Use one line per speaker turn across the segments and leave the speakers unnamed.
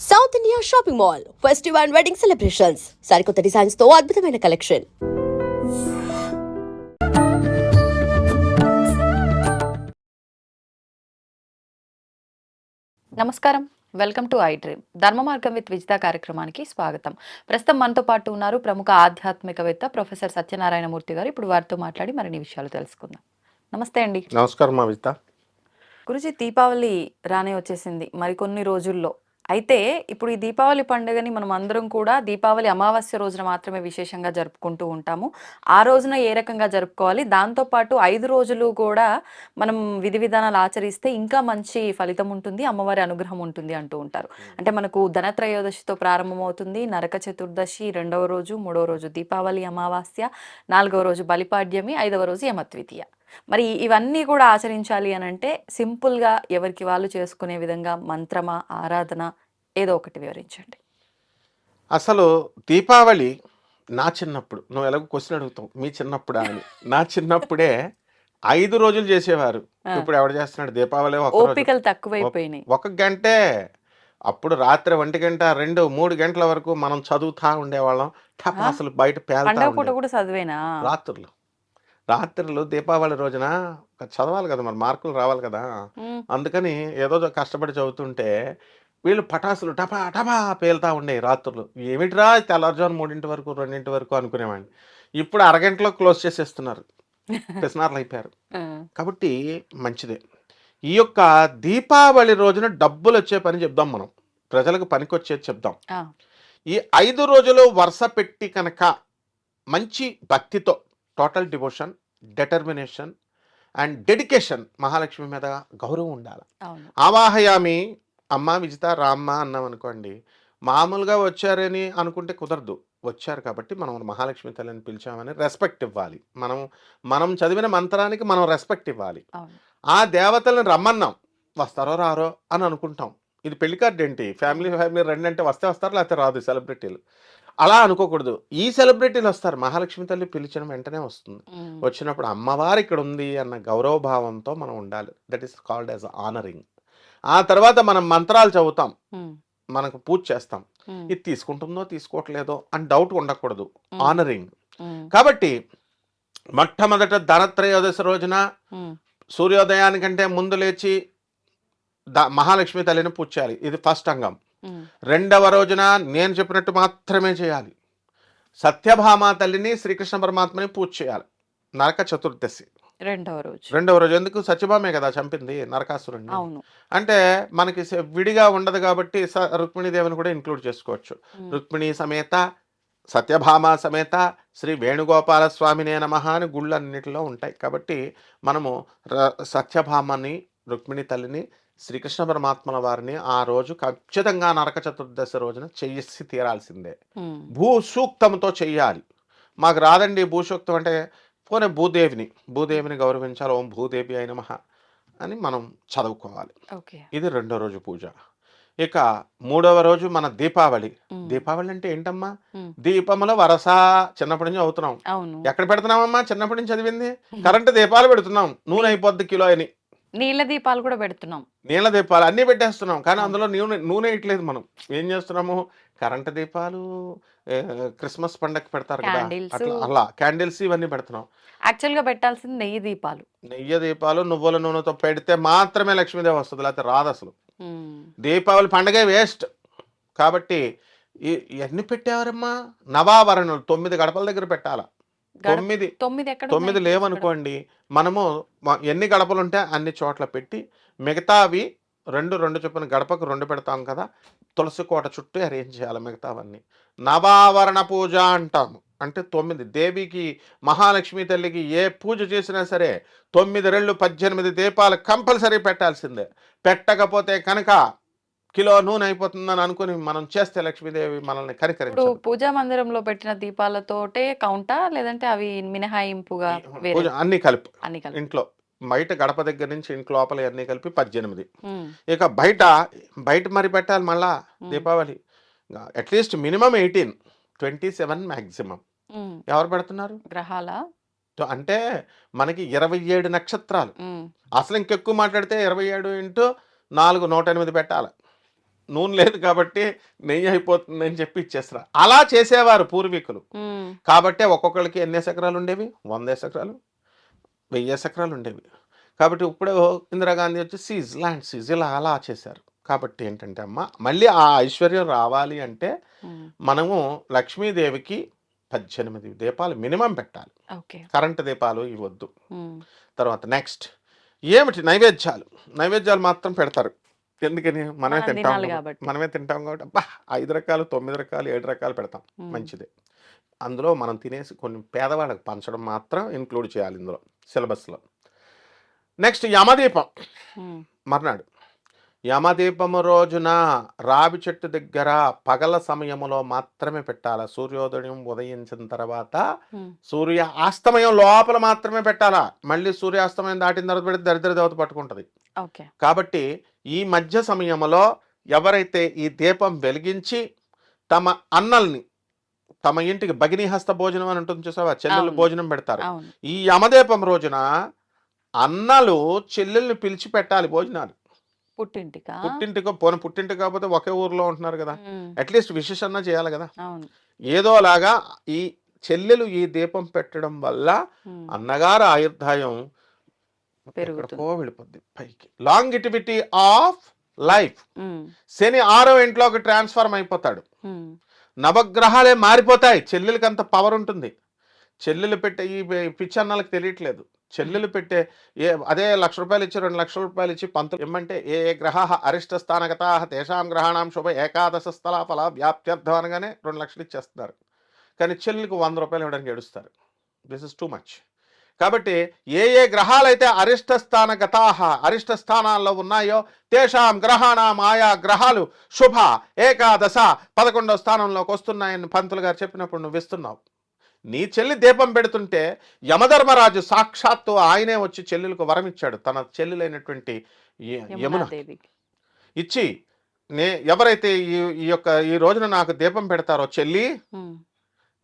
South India shopping mall festival and wedding celebrations సరికొత్త డిజైన్స్తో అద్భుతమైన కలెక్షన్
నమస్కారం. వెల్కమ్ టు ఐ డ్రీమ్ ధర్మ మార్గం విత్ విజిత కార్యక్రమానికి స్వాగతం. ప్రస్తుతం మనతో పాటు ఉన్నారు ప్రముఖ ఆధ్యాత్మికవేత్త ప్రొఫెసర్ సత్యనారాయణమూర్తి గారు. ఇప్పుడు వారితో మాట్లాడి మరిన్ని విషయాలు తెలుసుకుందాం. నమస్తే అండి.
నమస్కారం మా విజిత.
గురుజీ దీపావళి రానే వచ్చేసింది. మరికొన్ని రోజుల్లో అయితే ఇప్పుడు ఈ దీపావళి పండుగని మనం అందరం కూడా దీపావళి అమావాస్య రోజున మాత్రమే విశేషంగా జరుపుకుంటూ ఉంటాము. ఆ రోజున ఏ రకంగా జరుపుకోవాలి? దాంతోపాటు ఐదు రోజులు కూడా మనం విధి విధానాలు ఆచరిస్తే ఇంకా మంచి ఫలితం ఉంటుంది అమ్మవారి అనుగ్రహం ఉంటుంది అంటూ ఉంటారు. అంటే మనకు ధనత్రయోదశితో ప్రారంభమవుతుంది నరక చతుర్దశి రెండవ రోజు మూడవ రోజు దీపావళి అమావాస్య నాలుగవ రోజు బలిపాడ్యమి ఐదవ రోజు యమద్వితీయ. మరి ఇవన్నీ కూడా ఆచరించాలి అని అంటే సింపుల్గా ఎవరికి వాళ్ళు చేసుకునే విధంగా మంత్రమా ఆరాధన ఏదో ఒకటి వివరించండి.
అసలు దీపావళి నా చిన్నప్పుడు నువ్వు ఎలాగో క్వశ్చన్ అడుగుతావు మీ చిన్నప్పుడా అని. నా చిన్నప్పుడే ఐదు రోజులు చేసేవారు. ఇప్పుడు ఎవడు చేస్తున్నాడు? దీపావళి.
ఓపికలు తక్కువైపోయినాయి.
ఒక గంటే అప్పుడు రాత్రి ఒంటి గంట రెండు మూడు గంటల వరకు మనం చదువుతా ఉండేవాళ్ళం? అసలు బయట
చదివేనా?
రాత్రులు. రాత్రులు దీపావళి రోజున చదవాలి కదా మరి మార్కులు రావాలి కదా. అందుకని ఏదో కష్టపడి చదువుతుంటే వీళ్ళు పటాసులు టపా టపా పేలుతా ఉండేవి రాత్రులు. ఏమిట్రా తెల్లారుజాము మూడింటి వరకు రెండింటి వరకు అనుకునేవాడిని. ఇప్పుడు అరగంటలో క్లోజ్ చేసేస్తున్నారు. పిసినార్లు అయిపోయారు కాబట్టి మంచిదే. ఈ యొక్క దీపావళి రోజున డబ్బులు వచ్చే పని చెప్దాం మనం. ప్రజలకు పనికొచ్చేది చెప్దాం.
ఆ,
ఈ ఐదు రోజులు వరుస పెట్టి కనుక మంచి భక్తితో total devotion determination and dedication Mahalakshmi మీద గౌరవం ఉండాలి. ఆవాహయామి అమ్మ విజిత రామ్మ అన్నాం అనుకోండి మామూలుగా వచ్చారని అనుకుంటే కుదరదు. వచ్చారు కాబట్టి మనం మహాలక్ష్మి తల్లిని పిలిచామని రెస్పెక్ట్ ఇవ్వాలి. మనం మనం చదివిన మంత్రానికి మనం రెస్పెక్ట్ ఇవ్వాలి. ఆ దేవతలను రమ్మన్నాం. వస్తారో రారో అని అనుకుంటాం. ఇది పెళ్ళి కార్డు ఏంటి? ఫ్యామిలీ ఫ్యామిలీ రండి అంటే వస్తే వస్తారు? లేకపోతే రాదు సెలబ్రిటీలు. అలా అనుకోకూడదు. ఈ సెలబ్రిటీలు వస్తారు. మహాలక్ష్మి తల్లి పిలిచిన వెంటనే వస్తుంది. వచ్చినప్పుడు అమ్మవారు ఇక్కడ ఉంది అన్న గౌరవ భావంతో మనం ఉండాలి. That is called as honouring ఆ తర్వాత మనం మంత్రాలు చదువుతాం. మనకు పూజ చేస్తాం. ఇది తీసుకుంటుందో తీసుకోవట్లేదో అని డౌట్ ఉండకూడదు. ఆనరింగ్ కాబట్టి మొట్టమొదట ధనత్రయోదశి రోజున సూర్యోదయానికంటే ముందు లేచి ద మహాలక్ష్మి తల్లిని పూజ చేయాలి. ఇది ఫస్ట్ అంగం. రెండవ రోజున నేను చెప్పినట్టు మాత్రమే చేయాలి. సత్యభామ తల్లిని శ్రీకృష్ణ పరమాత్మని పూజ చేయాలి. నరక చతుర్దశి.
రెండవ రోజు.
రెండవ రోజు ఎందుకు? సత్యభామే కదా చంపింది నరకాసురుణ్ణి. అంటే మనకి విడిగా ఉండదు కాబట్టి స రుక్మిణీదేవిని కూడా ఇంక్లూడ్ చేసుకోవచ్చు. రుక్మిణి సమేత సత్యభామ సమేత శ్రీ వేణుగోపాల స్వామినే నమ అని గుళ్ళన్నిటిలో ఉంటాయి. కాబట్టి మనము సత్యభామని రుక్మిణి తల్లిని శ్రీకృష్ణ పరమాత్మల వారిని ఆ రోజు ఖచ్చితంగా నరక చతుర్దశి రోజున చేసి తీరాల్సిందే.
ఉమ్,
భూ సూక్తంతో చెయ్యాలి మాకు రాదండి భూసూక్తం అంటే పోనీ భూదేవిని భూదేవిని గౌరవించాలి ఓం భూదేవి అయిన మహా అని మనం చదువుకోవాలి. ఇది రెండో రోజు పూజ. ఇక మూడవ రోజు మన దీపావళి. దీపావళి అంటే ఏంటమ్మా? దీపముల వరస చిన్నప్పటి నుంచి అవుతున్నాం ఎక్కడ పెడుతున్నామమ్మా? చిన్నప్పటి నుంచి చదివింది? కరెంటు దీపాలు పెడుతున్నాం. నూనె అయిపోద్ది కిలో అని.
నీళ్ళ దీపాలు కూడా పెడుతున్నాం.
నీళ్ళ దీపాలు అన్నీ పెట్టేస్తున్నాం. కానీ అందులో నూనె నూనె ఇట్లేదు మనం. ఏం చేస్తున్నాము? కరెంటు దీపాలు క్రిస్మస్ పండగకి పెడతారు కదా. అట్లా అలా క్యాండిల్స్ ఇవన్నీ పెడుతున్నాం.
యాక్చువల్గా పెట్టాల్సింది నెయ్యి దీపాలు.
నెయ్యి దీపాలు నువ్వుల నూనెతో పెడితే మాత్రమే లక్ష్మీదేవి వస్తుంది. లేకపోతే రాదు అసలు. దీపావళి పండగే వేస్ట్. కాబట్టి ఇవన్నీ పెట్టేవారమ్మా? నవావరణలు తొమ్మిది గడపల దగ్గర పెట్టాల? తొమ్మిది
తొమ్మిది?
లేవనుకోండి మనము ఎన్ని గడపలు ఉంటే అన్ని చోట్ల పెట్టి మిగతావి రెండు రెండు చొప్పున గడపకు రెండు పెడతాం కదా తులసి కోట చుట్టూ అరేంజ్ చేయాలి మిగతావన్నీ నవావరణ పూజ అంటాము అంటే తొమ్మిది దేవికి మహాలక్ష్మి తల్లికి ఏ పూజ చేసినా సరే తొమ్మిది రెళ్ళు పద్దెనిమిది దీపాలు కంపల్సరీ పెట్టాల్సిందే పెట్టకపోతే కనుక కిలో నూనె అయిపోతుందని అనుకుని మనం చేస్తే లక్ష్మీదేవి మనల్ని కనికరించదు
పూజా మందిరంలో పెట్టిన దీపాలతోటే కౌంటా? లేదంటే అవి మినహాయింపుగా
అన్ని కలిపి
అన్ని కలిపి.
ఇంట్లో బయట గడప దగ్గర నుంచి ఇంట్లో లోపల అన్ని కలిపి పద్దెనిమిది. ఇక బయట బయట మరి పెట్టాలి మళ్ళా Deepavali. At least minimum eighteen twenty seven maximum
um.
ఎవరు పెడుతున్నారు?
గ్రహాల?
అంటే మనకి ఇరవై ఏడు నక్షత్రాలు. అసలు ఇంకెక్కువ మాట్లాడితే ఇరవై ఏడు ఇంటూ నాలుగు నూట ఎనిమిది పెట్టాలి. నూనె లేదు కాబట్టి నెయ్యి అయిపోతుంది అని చెప్పి ఇచ్చేస్తారు అలా చేసేవారు పూర్వీకులు. కాబట్టి ఒక్కొక్కరికి ఎన్ని ఎకరాలు ఉండేవి? వంద ఎకరాలు వెయ్యి ఎకరాలు ఉండేవి. కాబట్టి ఇప్పుడు ఇందిరాగాంధీ వచ్చి సీజ్ ల్యాండ్ సీజ్ ఇలా అలా చేశారు. కాబట్టి ఏంటంటే అమ్మ మళ్ళీ ఆ ఐశ్వర్యం రావాలి అంటే మనము లక్ష్మీదేవికి పద్దెనిమిది దీపాలు మినిమం పెట్టాలి.
ఓకే.
కరెంటు దీపాలు ఇవ్వద్దు. తర్వాత నెక్స్ట్ ఏమిటి? నైవేద్యాలు. నైవేద్యాలు మాత్రం పెడతారు. ఎందుకని? మనమే
మనం
తింటాం. మనమే తింటాం కాబట్టి. అబ్బా! ఐదు రకాలు తొమ్మిది రకాలు ఏడు రకాలు పెడతాం. మంచిదే. అందులో మనం తినేసి కొన్ని పేదవాళ్ళకి పంచడం మాత్రం ఇంక్లూడ్ చేయాలి ఇందులో సిలబస్లో. నెక్స్ట్ యమదీపం. మర్నాడు. యమదీపము రోజున రావి చెట్టు దగ్గర పగల సమయములో మాత్రమే పెట్టాలి? సూర్యోదయం ఉదయించిన తర్వాత సూర్య అస్తమయం లోపల మాత్రమే పెట్టాలా? మళ్ళీ సూర్యాస్తమయం దాటిన తర్వాత పెడితే దరిద్ర దేవత పట్టుకుంటుంది. కాబట్టి ఈ మధ్య సమయంలో ఎవరైతే ఈ దీపం వెలిగించి తమ అన్నల్ని తమ ఇంటికి భగిని హస్త భోజనం అని ఉంటుంది చూసావా? చెల్లెలు
అవును.
భోజనం పెడతారు. ఈ యమదీపం రోజున అన్నలు చెల్లెల్ని పిలిచి పెట్టాలి భోజనాలు.
పుట్టింటికా?
పుట్టింటికో పోనీ పుట్టింటి కాకపోతే ఒకే ఊర్లో ఉంటున్నారు కదా. అట్లీస్ట్ విశేష అన్నా చేయాలి కదా. ఏదోలాగా ఈ చెల్లెలు ఈ దీపం పెట్టడం వల్ల అన్నగారు ఆయుర్దాయం
పెరుగుతుంది.
వెళ్ళిపోద్ది పైకి. లాంగిటివిటీ ఆఫ్ లైఫ్ శని ఆరో ఇంట్లోకి ట్రాన్స్ఫార్మ్ అయిపోతాడు. నవగ్రహాలే మారిపోతాయి. చెల్లెలకి అంత పవర్ ఉంటుంది. చెల్లెలు పెట్టే ఈ పిచ్చన్నలకు తెలియట్లేదు. చెల్లెలు పెట్టే ఏ అదే లక్ష రూపాయలు ఇచ్చి రెండు లక్షల రూపాయలు ఇచ్చి పంతులు ఏమంటే ఏ ఏ గ్రహ అరిష్ట స్థానగత తేషాం గ్రహాణం శుభ ఏకాదశ స్థల ఫల వ్యాప్త్యర్థం అనగానే రెండు లక్షలు ఇచ్చేస్తున్నారు. కానీ చెల్లెలకు వంద రూపాయలు ఇవ్వడానికి ఏడుస్తారు. దిస్ ఇస్ టూ మచ్ కాబట్టి ఏ ఏ గ్రహాలైతే అరిష్ట స్థాన గతాహ అరిష్ట స్థానాల్లో ఉన్నాయో తేషాం గ్రహాణం ఆయా గ్రహాలు శుభ ఏకాదశ పదకొండవ స్థానంలోకి వస్తున్నాయని పంతులు గారు చెప్పినప్పుడు నువ్వు ఇస్తున్నావు నీ చెల్లి దీపం పెడుతుంటే యమధర్మరాజు సాక్షాత్తు ఆయనే వచ్చి చెల్లెలకు వరం ఇచ్చాడు. తన చెల్లెలైనటువంటి యమున ఇచ్చి నే ఎవరైతే ఈ ఈ యొక్క ఈ రోజున నాకు దీపం పెడతారో చెల్లి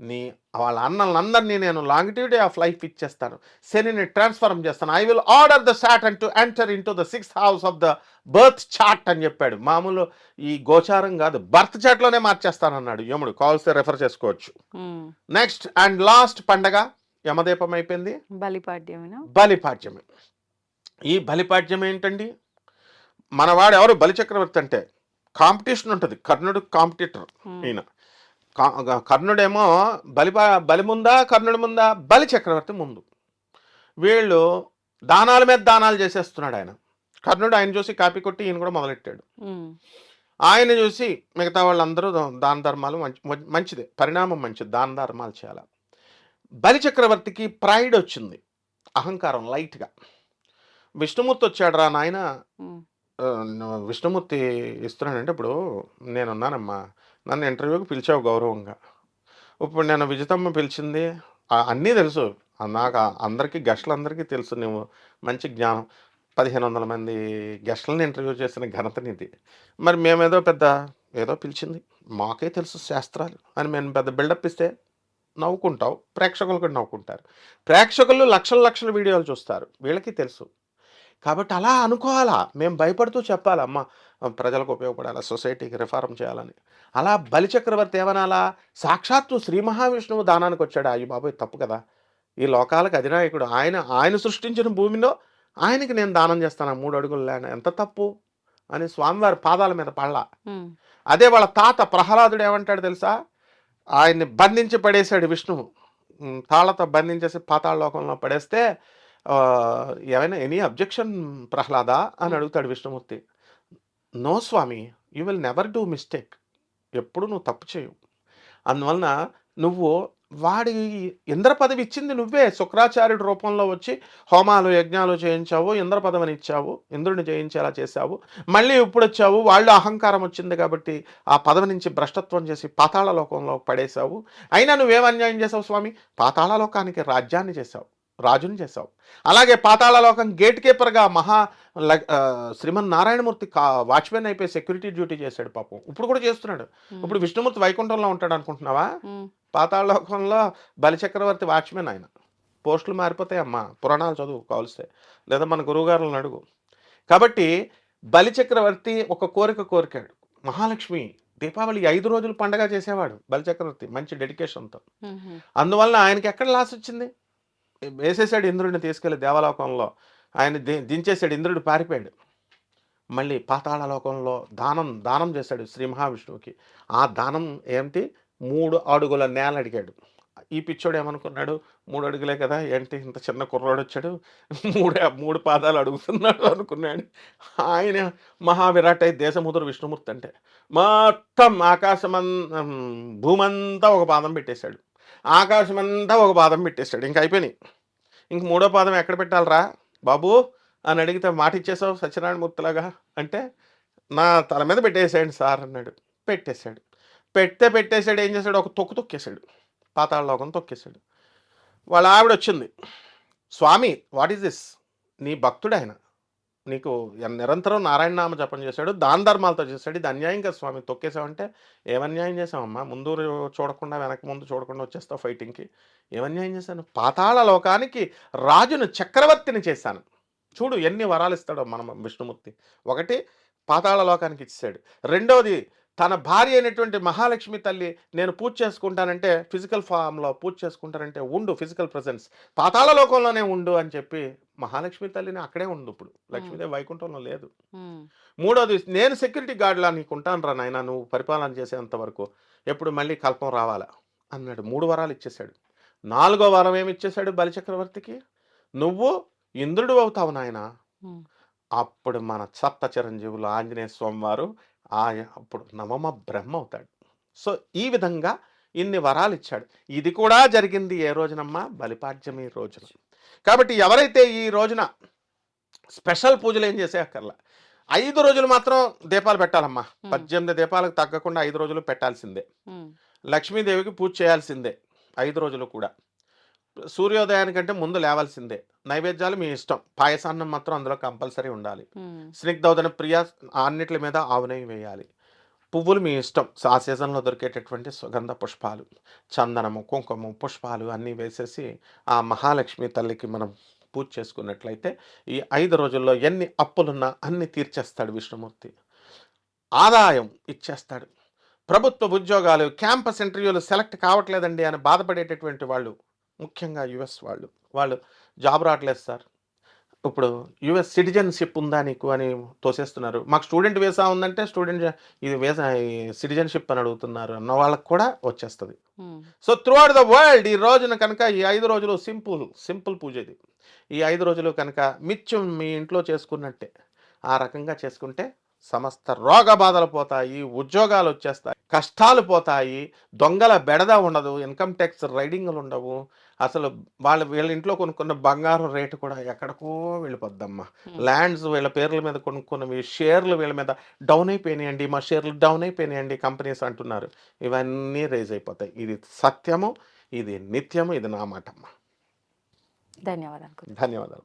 నీ వాళ్ళ అన్నలందరినీ నేను లాంగిటివిటీ ఆఫ్ లైఫ్ ఇచ్చేస్తాను. శనిని ట్రాన్స్ఫార్మ్ చేస్తాను. I will order the Saturn to enter into the sixth house of the birth chart అని చెప్పాడు. మామూలు ఈ గోచారం కాదు. బర్త్ చార్ట్లోనే మార్చేస్తానన్నాడు. యముడు కావాల్సి రెఫర్ చేసుకోవచ్చు. నెక్స్ట్ అండ్ లాస్ట్ పండగ యమదీపం అయిపోయింది. బలిపాడ్యమే. ఈ బలిపాడ్యం ఏంటండి? మనవాడు ఎవరు బలిచక్రవర్తి అంటే కాంపిటీషన్ ఉంటుంది. కర్ణుడు కాంపిటీటర్
ఉమ్,
ఈయన. కర్ణుడేమో బలి బలి ముందా కర్ణుడి ముందా? బలి చక్రవర్తి ముందు. వీళ్ళు దానాల మీద దానాలు చేసేస్తున్నాడు ఆయన. కర్ణుడు ఆయన చూసి కాపీ కొట్టి ఈయన కూడా మొదలెట్టాడు. ఆయన చూసి మిగతా వాళ్ళందరూ దాన ధర్మాలు మంచి మంచి- మంచిదే. పరిణామం మంచిది. దాన ధర్మాలు చేయాలి. బలి చక్రవర్తికి ప్రైడ్ వచ్చింది. అహంకారం లైట్గా. విష్ణుమూర్తి వచ్చాడు రా నాయన విష్ణుమూర్తి ఇస్తున్నాడంటే ఇప్పుడు నేనున్నానమ్మా. నన్ను ఇంటర్వ్యూకి పిలిచావు గౌరవంగా. ఇప్పుడు నేను విజితమ్మ పిలిచింది అన్నీ తెలుసు. నాకు అందరికీ గెస్టులందరికీ తెలుసు నువ్వు. మంచి జ్ఞానం. పదిహేను వందల మంది గెస్టులను ఇంటర్వ్యూ చేసిన ఘనత నీది. మరి మేమేదో పెద్ద ఏదో పిలిచింది. మాకే తెలుసు శాస్త్రాలు. అని మేము పెద్ద బిల్డప్ ఇస్తే నవ్వుకుంటావు. ప్రేక్షకులు కూడా నవ్వుకుంటారు. ప్రేక్షకులు లక్షల లక్షల వీడియోలు చూస్తారు. వీళ్ళకి తెలుసు. కాబట్టి అలా అనుకోవాలా? మేము భయపడుతూ చెప్పాలమ్మా. ప్రజలకు ఉపయోగపడాలి? సొసైటీకి రిఫార్మ్ చేయాలని. అలా బలిచక్రవర్తి ఏమనాలా? సాక్షాత్తు శ్రీ మహావిష్ణువు దానానికి వచ్చాడు? అయ్యి బాబోయ్ తప్పు కదా. ఈ లోకాలకు అధినాయకుడు ఆయన ఆయన సృష్టించిన భూమిలో ఆయనకి నేను దానం చేస్తాను మూడు అడుగులు ల్యాండ్ ఎంత తప్పు? అని స్వామివారి పాదాల మీద పడలా.
ఉమ్,
అదే వాళ్ళ తాత ప్రహ్లాదుడు ఏమంటాడు తెలుసా? ఆయన్ని బంధించి పడేశాడు విష్ణువు. తాళతో బంధించేసి పాతాళ లోకంలో పడేస్తే ఏమైనా ఎనీ అబ్జెక్షన్ ప్రహ్లాద? అని అడుగుతాడు Vishnumurthy. No swami you will never do mistake. ఎప్పుడు నువ్వు తప్పు చేయవు. అందువలన నువ్వు వాడి ఇంద్ర పదవి ఇచ్చింది నువ్వే. శుక్రాచార్యుడి రూపంలో వచ్చి హోమాలు యజ్ఞాలు చేయించావు ఇంద్ర పదవిని ఇచ్చావు ఇంద్రుడిని జయించేలా చేశావు. మళ్ళీ ఇప్పుడు వచ్చావు వాళ్ళు అహంకారం వచ్చింది కాబట్టి ఆ పదవి నుంచి భ్రష్టత్వం చేసి పాతాళ లోకంలో పడేశావు. అయినా నువ్వేం అన్యాయం చేసావు స్వామి? పాతాళ లోకానికి రాజ్యాన్ని చేశావు. రాజుని చేశావు. అలాగే పాతాళ లోకం గేట్ కీపర్గా మహా శ్రీమన్ నారాయణమూర్తి కా వాచ్మెన్ అయిపోయి సెక్యూరిటీ డ్యూటీ చేశాడు పాపం. ఇప్పుడు కూడా చేస్తున్నాడు. ఇప్పుడు విష్ణుమూర్తి వైకుంఠంలో ఉంటాడు అనుకుంటున్నావా?
ఉమ్,
పాతాళ లోకంలో బలిచక్రవర్తి వాచ్మెన్ ఆయన. పోస్టులు మారిపోతాయి అమ్మా. పురాణాలు చదువు కావలిస్తే. లేదా మన గురువుగారులను అడుగు. కాబట్టి బలిచక్రవర్తి ఒక కోరిక కోరికాడు. మహాలక్ష్మి దీపావళి ఐదు రోజులు పండగ చేసేవాడు బలిచక్రవర్తి మంచి డెడికేషన్తో అందువల్ల ఆయనకి ఎక్కడ లాస్ వచ్చింది? వేసేసాడు ఇంద్రుడిని తీసుకెళ్ళి దేవలోకంలో. ఆయన దించేసాడు. ఇంద్రుడు పారిపోయాడు. మళ్ళీ పాతాళ లోకంలో దానం దానం చేశాడు శ్రీ మహావిష్ణువుకి. ఆ దానం ఏంటి మూడు అడుగుల నేల అడిగాడు. ఈ పిచ్చోడు ఏమనుకున్నాడు? మూడు అడుగులే కదా ఏంటి ఇంత చిన్న కుర్రాడు వచ్చాడు? మూడు మూడు పాదాలు అడుగుతున్నాడు అనుకున్నాడు. ఆయన మహావిరాట్ అయి దేశముదురు విష్ణుమూర్తి అంటే మొత్తం ఆకాశమన్ భూమంతా ఒక పాదం పెట్టేశాడు. ఆకాశమంతా ఒక పాదం పెట్టేశాడు ఇంక అయిపోయినాయి. ఇంక మూడో పాదం ఎక్కడ పెట్టాలరా? బాబు అని అడిగితే మాట ఇచ్చేసావు సత్యనారాయణ మూర్తిలాగా? అంటే నా తల మీద పెట్టేసాడు సార్ అన్నాడు. పెట్టేశాడు. పెడితే పెట్టేశాడు ఏం చేశాడు? ఒక తొక్కు తొక్కేశాడు. పాతాళలోకం తొక్కేశాడు. వాళ్ళ ఆవిడ వచ్చింది. స్వామి వాట్ ఈస్ దిస్ నీ భక్తుడు ఆయన నీకు నిరంతరం నారాయణ నామ జపం చేశాడు దాన ధర్మాలతో చేశాడు ఇది అన్యాయం కదా స్వామి తొక్కేసావంటే ఏమన్యాయం చేసావమ్మా ముందు చూడకుండా వెనక ముందు చూడకుండా వచ్చేస్తావు ఫైటింగ్కి. ఏమన్యాయం చేశాను? పాతాళ లోకానికి రాజును చక్రవర్తిని చేశాను. చూడు ఎన్ని వరాలు ఇస్తాడో మన విష్ణుమూర్తి. ఒకటి పాతాళ లోకానికి ఇచ్చాడు రెండవది తన భార్య అయినటువంటి మహాలక్ష్మి తల్లి నేను పూజ చేసుకుంటానంటే ఫిజికల్ ఫామ్లో పూజ చేసుకుంటానంటే ఉండు ఫిజికల్ ప్రజెన్స్. పాతాళ లోకంలోనే ఉండు అని చెప్పి మహాలక్ష్మి తల్లిని అక్కడే ఉండు ఇప్పుడు. లక్ష్మీదేవి వైకుంఠంలో లేదు. మూడోది నేను సెక్యూరిటీ గార్డ్లా నీకు ఉంటాను రా నాయన నువ్వు పరిపాలన చేసేంత వరకు. ఎప్పుడు మళ్ళీ కల్పం రావాలా? అన్నాడు. మూడు వరాలు ఇచ్చేశాడు. నాలుగో వరం ఏమి ఇచ్చేశాడు బలిచక్రవర్తికి నువ్వు ఇంద్రుడు అవుతావు నాయన. అప్పుడు మన సప్త చిరంజీవులు ఆంజనేయ స్వామి వారు ఆ అప్పుడు నవమ బ్రహ్మ అవుతాడు. సో ఈ విధంగా ఇన్ని వరాలు ఇచ్చాడు. ఇది కూడా జరిగింది ఏ రోజునమ్మా? బలిపాడ్యమి రోజున. కాబట్టి ఎవరైతే ఈ రోజున స్పెషల్ పూజలు ఏం చేసే అక్కర్లా? ఐదు రోజులు మాత్రం దీపాలు పెట్టాలమ్మా. పద్దెనిమిది దీపాలకు తగ్గకుండా ఐదు రోజులు పెట్టాల్సిందే. లక్ష్మీదేవికి పూజ చేయాల్సిందే ఐదు రోజులు కూడా. సూర్యోదయానికంటే ముందు లేవాల్సిందే. నైవేద్యాలు మీ ఇష్టం. పాయసాన్నం మాత్రం అందులో కంపల్సరీ ఉండాలి. స్నిగ్ధౌదన ప్రియ అన్నిటి మీద ఆవు నెయ్యి వేయాలి. పువ్వులు మీ ఇష్టం. ఆ సీజన్లో దొరికేటటువంటి సుగంధ పుష్పాలు చందనము కుంకుమ పుష్పాలు అన్నీ వేసేసి ఆ మహాలక్ష్మి తల్లికి మనం పూజ చేసుకున్నట్లయితే ఈ ఐదు రోజుల్లో ఎన్ని అప్పులున్నా అన్ని తీర్చేస్తాడు విష్ణుమూర్తి. ఆదాయం ఇచ్చేస్తాడు. ప్రభుత్వ ఉద్యోగాలు క్యాంపస్ ఇంటర్వ్యూలు సెలెక్ట్ కావట్లేదండి అని బాధపడేటటువంటి వాళ్ళు ముఖ్యంగా యుఎస్ వాళ్ళు. వాళ్ళు జాబ్ రావట్లేదు సార్. ఇప్పుడు యుఎస్ సిటిజన్షిప్ ఉందా నీకు అని తోసేస్తున్నారు. మాకు స్టూడెంట్ వీసా ఉందంటే స్టూడెంట్ ఇది వీసా సిటిజన్షిప్ అని అడుగుతున్నారు అన్న వాళ్ళకి కూడా వచ్చేస్తుంది. So throughout the world ఈ రోజున కనుక ఈ ఐదు రోజులు సింపుల్ సింపుల్ పూజ ఇది. ఈ ఐదు రోజులు కనుక మిత్యం మీ ఇంట్లో చేసుకున్నట్టే ఆ రకంగా చేసుకుంటే సమస్త రోగ బాధలు పోతాయి ఉద్యోగాలు వచ్చేస్తాయి కష్టాలు పోతాయి దొంగల బెడద ఉండదు ఇన్కమ్ ట్యాక్స్ రైడింగ్లు ఉండవు. అసలు వాళ్ళ వీళ్ళ ఇంట్లో కొనుక్కున్న బంగారం రేటు కూడా ఎక్కడికో వెళ్ళిపోద్దమ్మా. ల్యాండ్స్ వీళ్ళ పేర్ల మీద కొనుక్కున్నవి షేర్లు వీళ్ళ మీద డౌన్ అయిపోయినాయండి మా షేర్లు డౌన్ అయిపోయినాయండి కంపెనీస్ అంటున్నారు. ఇవన్నీ రేజ్ అయిపోతాయి. ఇది సత్యము ఇది నిత్యము ఇది నా మాట అమ్మా
ధన్యవాదాలు.
ధన్యవాదాలు.